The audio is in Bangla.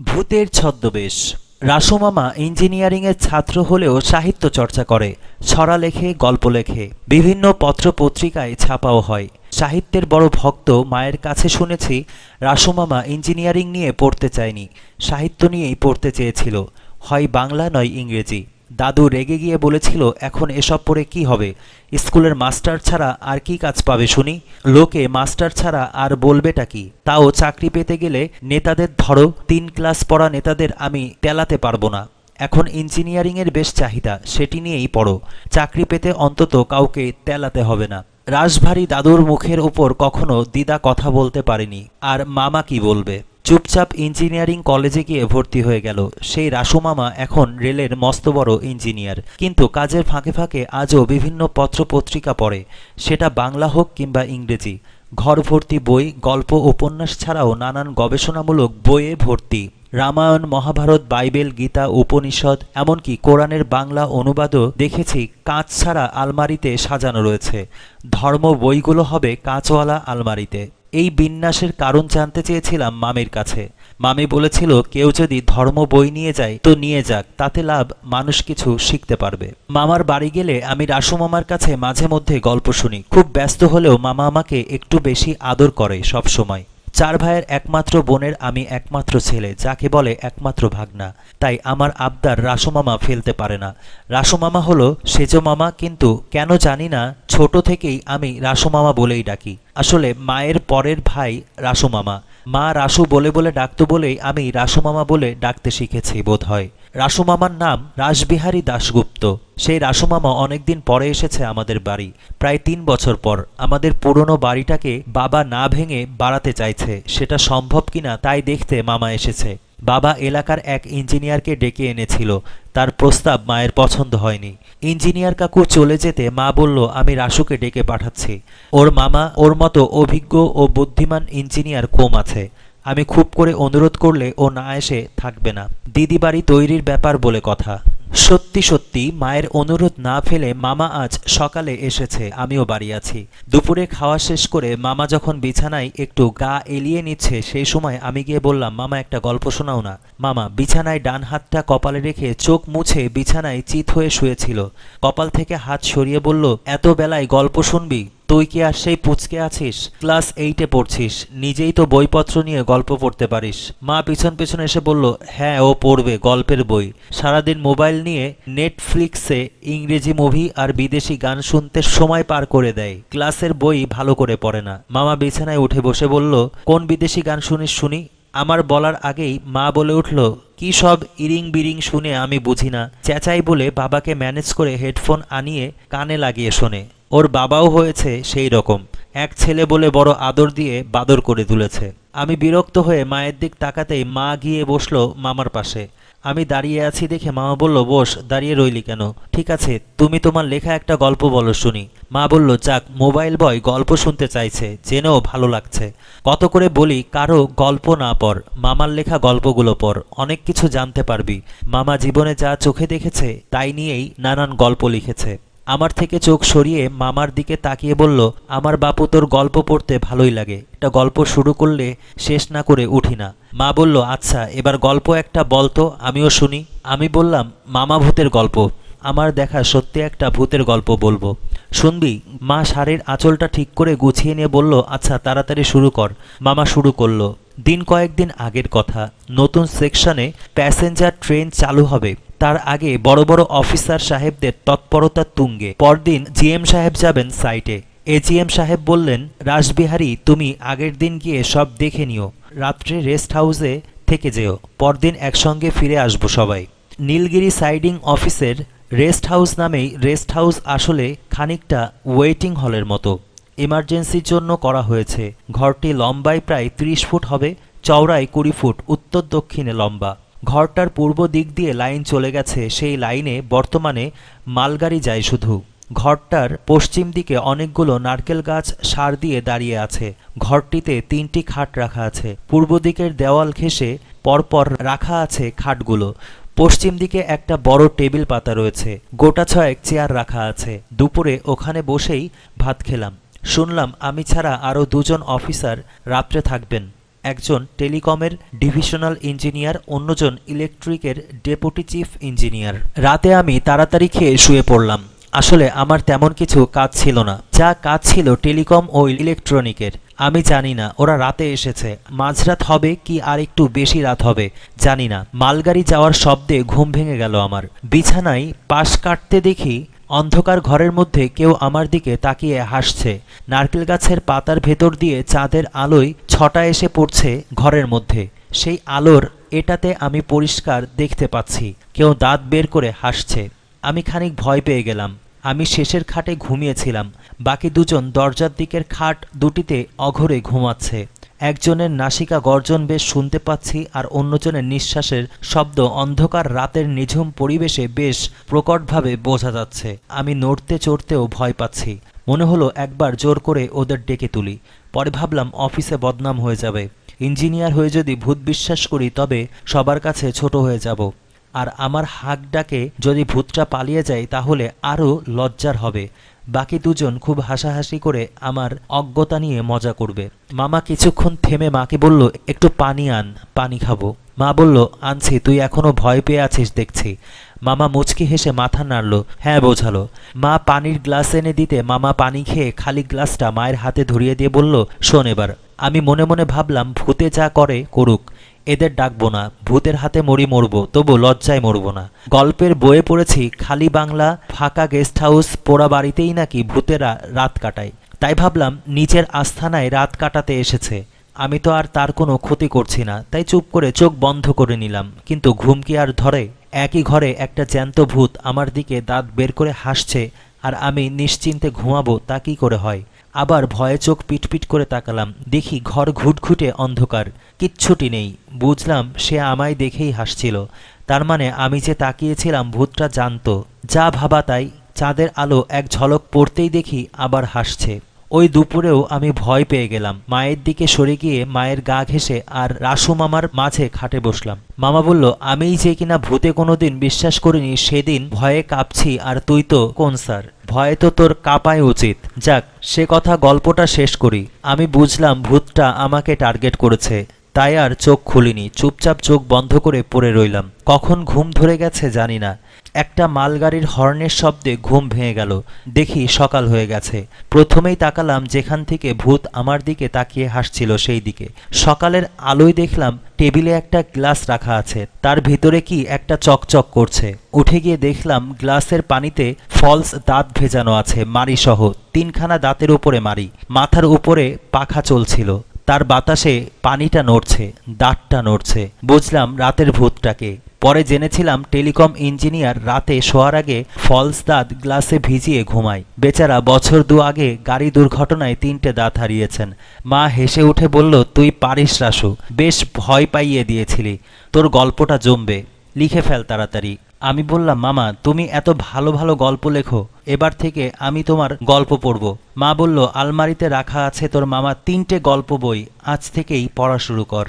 ভূতের ছদ্মবেশ। রাসুমামা ইঞ্জিনিয়ারিংয়ের ছাত্র হলেও সাহিত্য চর্চা করে, ছড়া লেখে, গল্প লেখে, বিভিন্ন পত্র পত্রিকায় ছাপাও হয়। সাহিত্যের বড় ভক্ত মায়ের কাছে শুনেছি, রাসুমামা ইঞ্জিনিয়ারিং নিয়ে পড়তে চায়নি, সাহিত্য নিয়েই পড়তে চেয়েছিল, হয় বাংলা নয় ইংরেজি। দাদু রেগে গিয়ে বলেছিল, এখন এসব পড়ে কি হবে? স্কুলের মাস্টার ছাড়া আর কি কাজ পাবে শুনি? লোকে মাস্টার ছাড়া আর বলবেটা কি? তাও চাকরি পেতে গেলে নেতাদের ধরো, তিন ক্লাস পড়া নেতাদের আমি তেলাতে পারব না। এখন ইঞ্জিনিয়ারিংয়ের বেশ চাহিদা, সেটি নিয়েই পড়ো। চাকরি পেতে অন্তত কাউকে তেলাতে হবে না। রাশভারী দাদুর মুখের উপর কখনো দিদা কথা বলতে পারেনি। আর মামা কি বলবে? চুপচাপ ইঞ্জিনিয়ারিং কলেজে গিয়ে ভর্তি হয়ে গেল। সেই রাসুমামা এখন রেলের মস্ত বড় ইঞ্জিনিয়ার। কিন্তু কাজের ফাঁকে ফাঁকে আজও বিভিন্ন পত্র পত্রিকা পড়ে। সেটা বাংলা হোক কিংবা ইংরেজি। ঘর ভর্তি বই, গল্প, উপন্যাস ছাড়াও নানান গবেষণামূলক বইয়ে ভর্তি। রামায়ণ, মহাভারত, বাইবেল, গীতা, উপনিষদ, এমনকি কোরআনের বাংলা অনুবাদও দেখেছি কাঁচ ছাড়া আলমারিতে সাজানো রয়েছে। ধর্ম বইগুলো হবে কাঁচওয়ালা আলমারিতে। এই বিন্যাসের কারণ জানতে চেয়েছিলাম মামির কাছে। মামি বলেছিল, কেউ যদি ধর্ম বই নিয়ে যায়, তো নিয়ে যাক, তাতে লাভ মানুষ কিছু শিখতে পারবে। মামার বাড়ি গেলে আমি রাসু মামার কাছে মাঝে মধ্যে গল্প শুনি। খুব ব্যস্ত হলেও মামা আমাকে একটু বেশি আদর করে সব সময়। চার ভাইয়ের একমাত্র বোনের আমি একমাত্র ছেলে, যাকে বলে একমাত্র ভাগনা। তাই আমার আবদার রাসুমামা ফেলতে পারে না। রাসুমামা হলো সেজো মামা, কিন্তু কেন জানি না, ছোট থেকেই আমি রাসুমামা বলেই ডাকি। আসলে মায়ের পরের ভাই রাসুমামা মা রাসু বলে বলে ডাকতো বলেই আমি রাসুমামা বলে ডাকতে শিখেছি বোধ হয় রাসুমামার নাম রাসবিহারী দাশগুপ্ত। সেই রাসুমামা অনেকদিন পরে এসেছে আমাদের বাড়ি। প্রায় তিন বছর পর আমাদের পুরনো বাড়িটাকে বাবা না ভেঙে বাড়াতে চাইছে। সেটা সম্ভব কিনা তাই দেখতে মামা এসেছে। বাবা এলাকার এক ইঞ্জিনিয়ারকে ডেকে এনেছিল। তার প্রস্তাব মায়ের পছন্দ হয়নি। ইঞ্জিনিয়ার কাকু চলে যেতে মা বলল, আমি রাসুকে ডেকে পাঠাচ্ছি। ওর মামা, ওর মতো অভিজ্ঞ ও বুদ্ধিমান ইঞ্জিনিয়ার কম আছে। আমি খুব করে অনুরোধ করলে ও না এসে থাকবে না। দিদি বাড়ি তৈরির ব্যাপার বলে কথা। সত্যি সত্যি, মায়ের অনুরোধ না ফেলে মামা আজ সকালে এসেছে, আমিও বাড়ি আছি। দুপুরে খাওয়া শেষ করে মামা যখন বিছানায় একটু গা এলিয়ে নিচ্ছে, সেই সময় আমি গিয়ে বললাম, মামা, একটা গল্প শোনাও না। মামা বিছানায় ডান হাতটা কপালে রেখে চোখ মুছে বিছানায় চিত হয়ে শুয়েছিল। কপাল থেকে হাত সরিয়ে বলল এত বেলায় গল্প শুনবি? তুই কি আর সেই পুচকে আছিস? ক্লাস এইটে পড়ছিস। নিজেই তো বইপত্র নিয়ে গল্প পড়তে পারিস। মা পিছন পিছন এসে বলল হ্যাঁ ও পড়বে, গল্পের বই। সারাদিন মোবাইল নিয়ে নেটফ্লিক্সে ইংরেজি মুভি আর বিদেশি গান শুনতে সময় পার করে দেয়। ক্লাসের বই ভালো করে পড়ে না। মামা বিছানায় উঠে বসে বলল, কোন বিদেশি গান শুনিস শুনি? আমার বলার আগেই মা বলে উঠল, কি সব ইরিং বিরিং শুনে আমি বুঝি না। চেঁচাই বলে বাবাকে ম্যানেজ করে হেডফোন আনিয়ে কানে লাগিয়ে শোনে। ওর বাবাও হয়েছে সেই রকম। এক ছেলে বলে বড় আদর দিয়ে বাদর করে তুলেছে। আমি বিরক্ত হয়ে মায়ের দিক তাকাতেই মা গিয়ে বসল মামার পাশে। আমি দাঁড়িয়ে আছি দেখে মামা বলল, বস, দাঁড়িয়ে রইলি কেন? ঠিক আছে, তুমি তোমার লেখা একটা গল্প বলো শুনি। মা বলল, যাক, মোবাইল বয় গল্প শুনতে চাইছে, জেনেও ভালো লাগছে। কত করে বলি, কারও গল্প না পড়, মামার লেখা গল্পগুলো পড়, অনেক কিছু জানতে পারবি। মামা জীবনে যা চোখে দেখেছে, তাই নিয়েই নানান গল্প লিখেছে। আমার থেকে চোখ সরিয়ে মামার দিকে তাকিয়ে বলল, আমার বাপু তোর গল্প পড়তে ভালোই লাগে, একটা গল্প শুরু করলে শেষ না করে উঠি না। মা বলল আচ্ছা এবার গল্প একটা বলতো আমিও শুনি। আমি বললাম, মামা ভূতের গল্প। আমার দেখা সত্যি একটা ভূতের গল্প বলব। শুনবি, মা শাড়ির আঁচলটা ঠিক করে গুছিয়ে নিয়ে বলল আচ্ছা তাড়াতাড়ি শুরু কর। মামা শুরু করল, দিন কয়েকদিন আগের কথা। নতুন সেকশনে প্যাসেঞ্জার ট্রেন চালু হবে। তার আগে বড় বড় অফিসার সাহেবদের তৎপরতা তুঙ্গে। পরদিন জিএম সাহেব যাবেন সাইটে। এজিএম সাহেব বললেন, রাসবিহারী, তুমি আগের দিন গিয়ে সব দেখে নিও। রাত্রে রেস্ট হাউসে থেকে যেও। পরদিন একসঙ্গে ফিরে আসব সবাই। নীলগিরি সাইডিং অফিসের রেস্ট হাউস নামেই রেস্ট হাউস আসলে খানিকটা ওয়েটিং হলের মতো। ইমার্জেন্সির জন্য করা হয়েছে। ঘরটি লম্বায় প্রায় ৩০ ফুট হবে, চওড়ায় কুড়ি ফুট, উত্তর দক্ষিণে লম্বা। ঘরটার পূর্ব দিক দিয়ে লাইন চলে গেছে, সেই লাইনে বর্তমানে মালগাড়ি যায় শুধু। ঘরটার পশ্চিম দিকে অনেকগুলো নারকেল গাছ সার দিয়ে দাঁড়িয়ে আছে। ঘরটিতে তিনটি খাট রাখা আছে। পূর্ব দিকের দেওয়াল ঘেঁষে পরপর রাখা আছে খাটগুলো। পশ্চিম দিকে একটা বড় টেবিল পাতা রয়েছে। গোটা ছয়েক চেয়ার রাখা আছে। দুপুরে ওখানে বসেই ভাত খেলাম। শুনলাম, আমি ছাড়া আরও দুজন অফিসার রাত্রে থাকবেন। একজন টেলিকমের ডিভিশনাল ইঞ্জিনিয়ার, অন্যজন ইলেকট্রিকের ডেপুটি চিফ ইঞ্জিনিয়ার। রাতে আমি তাড়াতাড়ি খেয়ে শুয়ে পড়লাম। আসলে আমার তেমন কিছু কাজ ছিল না। যা কাজ ছিল টেলিকম ও ইলেকট্রনিকের। আমি জানি না, ওরা রাতে এসেছে। মাঝরাত হবে কি আর একটু বেশি রাত হবে, জানি না। মালগাড়ি যাওয়ার শব্দে ঘুম ভেঙে গেল আমার। বিছানায় পাশ কাটতে দেখি অন্ধকার ঘরের মধ্যে কেউ আমার দিকে তাকিয়ে হাসছে। নারকেল গাছের পাতার ভেতর দিয়ে চাঁদের আলোয় ছটা এসে পড়ছে ঘরের মধ্যে। সেই আলোর এটাতে আমি পরিষ্কার দেখতে পাচ্ছি। কেউ দাঁত বের করে হাসছে। আমি খানিক ভয় পেয়ে গেলাম। আমি শেষের খাটে ঘুমিয়েছিলাম। বাকি দুজন দরজার দিকের খাট দুটিতে অঘরে ঘুমাচ্ছে। একজনের নাসিকা গর্জন বেশ শুনতে পাচ্ছি আর অন্যজনের নিঃশ্বাসের শব্দ অন্ধকার রাতের নিঝুম পরিবেশে বেশ প্রকটভাবে বোঝা যাচ্ছে। আমি নড়তে চড়তেও ভয় পাচ্ছি। মনে হলো একবার জোর করে ওদের ডেকে তুলি। পরে ভাবলাম অফিসে বদনাম হয়ে যাবে। ইঞ্জিনিয়ার হয়ে যদি ভূত বিশ্বাস করি, তবে সবার কাছে ছোট হয়ে যাব। আর আমার হাক ডাকে যদি ভূতটা পালিয়ে যায়, তাহলে আরও লজ্জার হবে। বাকি দুজন খুব হাসাহাসি করে আমার অজ্ঞতা নিয়ে মজা করবে। মামা কিছুক্ষণ থেমে মাকে বলল, একটু পানি আন, পানি খাব। মা বলল, আনছি, তুই এখনও ভয় পেয়ে আছিস দেখছি। মামা মুচকি হেসে মাথা নাড়ল হ্যাঁ বোঝালো। মা পানির গ্লাস এনে দিতে মামা পানি খেয়ে খালি গ্লাসটা মায়ের হাতে ধরিয়ে দিয়ে বলল, শোন এবার। আমি মনে মনে ভাবলাম, ভূতে যা করে, করুক। এদের ডাকবো না, ভূতের হাতে মরি মরবো, তবু লজ্জায় মরবো না। গল্পের বইয়ে পড়েছি, খালি বাংলা, ফাঁকা গেস্ট হাউস পোড়া বাড়িতেই নাকি ভূতেরা রাত কাটায়। তাই ভাবলাম, নিচের আস্থানায় রাত কাটাতে এসেছে। আমি তো আর তার কোনো ক্ষতি করছি না, তাই চুপ করে চোখ বন্ধ করে নিলাম। কিন্তু ঘুম কি আর ধরে? একই ঘরে একটা জ্যান্ত ভূত আমার দিকে দাঁত বের করে হাসছে, আর আমি নিশ্চিন্তে ঘুমাবো, তা কি করে হয়? আবার ভয়ে চোখ পিটপিট করে তাকালাম। দেখি ঘর ঘুটঘুটে অন্ধকার। কিচ্ছুটি নেই। বুঝলাম সে আমায় দেখেই হাসছিল। তার মানে আমি যে তাকিয়েছিলাম ভূতটা জানত। যা ভাবা তাই। চাঁদের আলো এক ঝলক পড়তেই দেখি আবার হাসছে। ওই দুপুরেও আমি ভয় পেয়ে গেলাম। মায়ের দিকে সরে গিয়ে মায়ের গা ঘেসে আর রাসু মামার মাঝে খাটে বসলাম। মামা বলল আমি যে কিনা ভূতে কোনোদিন বিশ্বাস করিনি, সেদিন ভয়ে কাঁপছি, আর তুই তো কোন স্যার? ভয়ে তো তোর কাঁপাই উচিত। যাক, সে কথা গল্পটা শেষ করি। আমি বুঝলাম ভূতটা আমাকে টার্গেট করেছে। তাই আর চোখ খুলিনি, চুপচাপ চোখ বন্ধ করে পড়ে রইলাম। কখন ঘুম ধরে গেছে জানি না। একটা মালগাড়ির হর্নের শব্দে ঘুম ভেঙে গেল। দেখি সকাল হয়ে গেছে। প্রথমেই তাকালাম যেখান থেকে ভূত আমার দিকে তাকিয়ে হাসছিল সেই দিকে। সকালের আলোয় দেখলাম টেবিলে একটা গ্লাস রাখা আছে। তার ভিতরে কি একটা চকচক করছে। উঠে গিয়ে দেখলাম গ্লাসের পানিতে ফলস দাঁত ভেজানো আছে মারি সহ তিনখানা দাঁতের উপরে মারি মাথার উপরে পাখা চলছিল। তার বাতাসে পানিটা নড়ছে, দাঁতটা নড়ছে। বুঝলাম রাতের ভূতটাকে। পরে জেনেছিলাম টেলিকম ইঞ্জিনিয়ার রাতে শোয়ার আগে ফলস দাঁত গ্লাসে ভিজিয়ে ঘুমায়। বেচারা বছর দু আগে গাড়ি দুর্ঘটনায় তিনটে দাঁত হারিয়েছেন। মা হেসে উঠে বলল, তুই পারিস রাসু, বেশ ভয় পাইয়ে দিয়েছিলি। তোর গল্পটা জমবে। লিখে ফেল তাড়াতাড়ি। আমি বললাম, মামা, তুমি এত ভালো ভালো গল্প লেখো। এবার থেকে আমি তোমার গল্প পড়ব। মা বলল, আলমারিতে রাখা আছে তোর মামা তিনটে গল্প বই। আজ থেকেই পড়া শুরু কর।